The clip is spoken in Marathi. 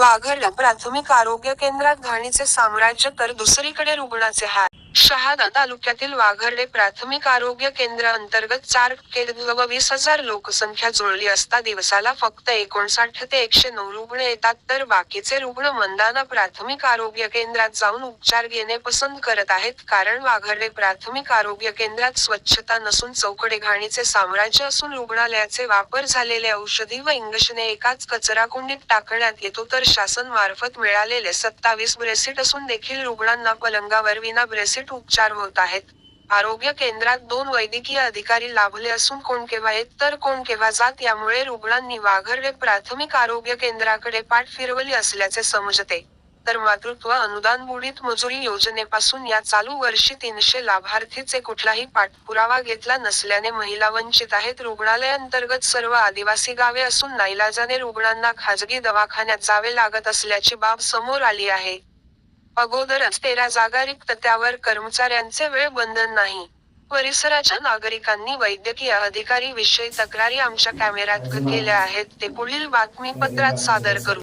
वाघरला प्राथमिक आरोग्य केंद्रात घाणीचे साम्राज्य तर दुसरीकडे रुग्णाचे हाल शहादा तालुक्यातील वाघर्डे प्राथमिक आरोग्य केंद्र अंतर्गत चार केंद्र व वीस हजार लोकसंख्या जुळली असता दिवसाला फक्त एकोणसाठ ते एकशे नऊ रुग्ण येतात. तर बाकीचे रुग्ण मंदाना प्राथमिक आरोग्य केंद्रात जाऊन उपचार घेणे पसंत करत आहेत. कारण वाघर्डे प्राथमिक आरोग्य केंद्रात स्वच्छता नसून चौकडे घाणीचे साम्राज्य असून रुग्णालयाचे वापर झालेले औषधी व इंगशने एकाच कचराकुंडीत टाकण्यात येतो. तर शासन मार्फत मिळालेले सत्तावीस ब्रेसिट असून देखील रुग्णांना पलंगावर विना ब्रेसिट उपचार होत आहेत. आरोग्य केंद्रात दोन वैद्यकीय अधिकारी लाभले असून कोण केव्हा येत तर कोण केव्हा जात यामुळे रुग्णांनी वाघर्डे प्राथमिक आरोग्य केंद्राकडे पाठ फिरवली असल्याचे समजते. तर मातृत्व अनुदान बुडीत मजुरी योजनेपासून या चालू वर्षी तीनशे लाभार्थीचे कुठलाही पाठपुरावा घेतला नसल्याने महिला वंचित आहेत. रुग्णालयाअंतर्गत सर्व आदिवासी गावे असून नाईलाजाने रुग्णांना खाजगी दवाखान्यात जावे लागत असल्याची बाब समोर आली आहे. अगोदरच तेरा जागा रिक्त त्यावर कर्मचाऱ्यांचे वेळ बंधन नाही. परिसराच्या नागरिकांनी वैद्यकीय अधिकारी विषयी तक्रारी आमच्या कॅमेऱ्यात केल्या आहेत ते पुढील बातमीपत्रात सादर करू.